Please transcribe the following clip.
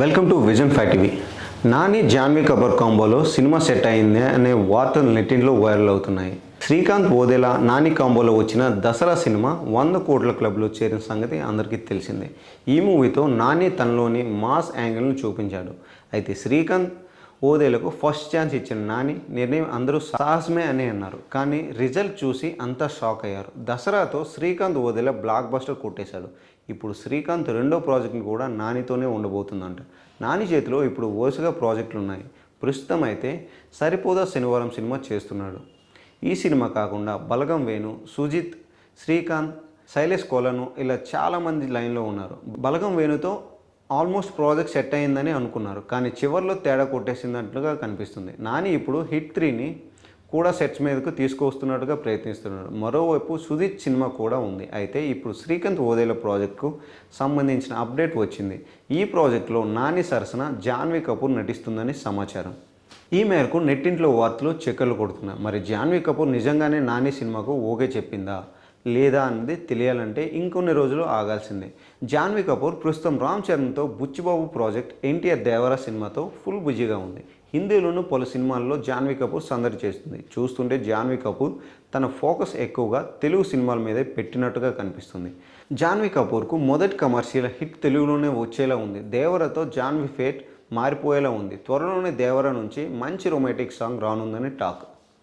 Welcome to vision five TV. Nani Janhvi Kapoor కాంబోలో సినిమా set అయింది అనే వార్తలు నెట్టింట్లో వైరల్ అవుతున్నాయి. శ్రీకాంత్ ఓదేలా నాని కాంబోలో వచ్చిన దసరా సినిమా వంద కోట్ల క్లబ్లో చేరిన సంగతి అందరికీ తెలిసిందే. ఈ మూవీతో నాని తనలోని మాస్ యాంగిల్ను చూపించాడు. అయితే శ్రీకాంత్ ఓదేలకు ఫస్ట్ ఛాన్స్ ఇచ్చిన నాని నిర్ణయం అందరూ సాహసమే అని అన్నారు. కానీ రిజల్ట్ చూసి అంతా షాక్ అయ్యారు. దసరాతో శ్రీకాంత్ ఓదేల బ్లాక్ బస్టర్ కొట్టేశాడు. ఇప్పుడు శ్రీకాంత్ రెండో ప్రాజెక్ట్ని కూడా నానితోనే ఉండబోతుందంట. నాని చేతిలో ఇప్పుడు వరుసగా ప్రాజెక్టులు ఉన్నాయి ప్రస్తుతం అయితే సరిపోదా శనివారం సినిమా చేస్తున్నాడు. ఈ సినిమా కాకుండా బలగం వేణు సుజిత్ శ్రీకాంత్ శైలేష్ కోలను ఇలా చాలామంది లైన్లో ఉన్నారు. బలగం వేణుతో ఆల్మోస్ట్ ప్రాజెక్ట్ సెట్ అయిందని అనుకున్నారు. కానీ చివరిలో తేడా కొట్టేసినట్లుగా కనిపిస్తుంది. నాని ఇప్పుడు హిట్ త్రీని కూడా సెట్స్ మీదకు తీసుకొస్తున్నట్టుగా ప్రయత్నిస్తున్నాడు. మరోవైపు సుదీప్ సినిమా కూడా ఉంది. అయితే ఇప్పుడు శ్రీకాంత్ ఓదేల ప్రాజెక్టుకు సంబంధించిన అప్డేట్ వచ్చింది. ఈ ప్రాజెక్టులో నాని సరసన జాన్వీ కపూర్ నటిస్తుందని సమాచారం. ఈ మేరకు నెట్టింట్లో వార్తలు చక్కర్లు కొడుతున్నాయి. మరి జాన్వీ కపూర్ నిజంగానే నాని సినిమాకు ఓకే చెప్పిందా? లేదా అన్నది తెలియాలంటే ఇంకొన్ని రోజులు ఆగాల్సిందే. జాన్వీ కపూర్ ప్రస్తుతం రామ్ చరణ్తో బుచ్చిబాబు ప్రాజెక్ట్ ఎన్టీఆర్ దేవరా సినిమాతో ఫుల్ బిజీగా ఉంది. హిందీలోనూ పలు సినిమాల్లో జాన్వీ కపూర్ సందడి చేస్తుంది. చూస్తుంటే జాన్వీ కపూర్ తన ఫోకస్ ఎక్కువగా తెలుగు సినిమాల మీదే పెట్టినట్టుగా కనిపిస్తుంది. జాన్వీ కపూర్కు మొదటి కమర్షియల్ హిట్ తెలుగులోనే వచ్చేలా ఉంది. దేవరతో జాన్వీ ఫేట్ మారిపోయేలా ఉంది. త్వరలోనే దేవర నుంచి మంచి రొమాంటిక్ సాంగ్ రానుందని టాక్.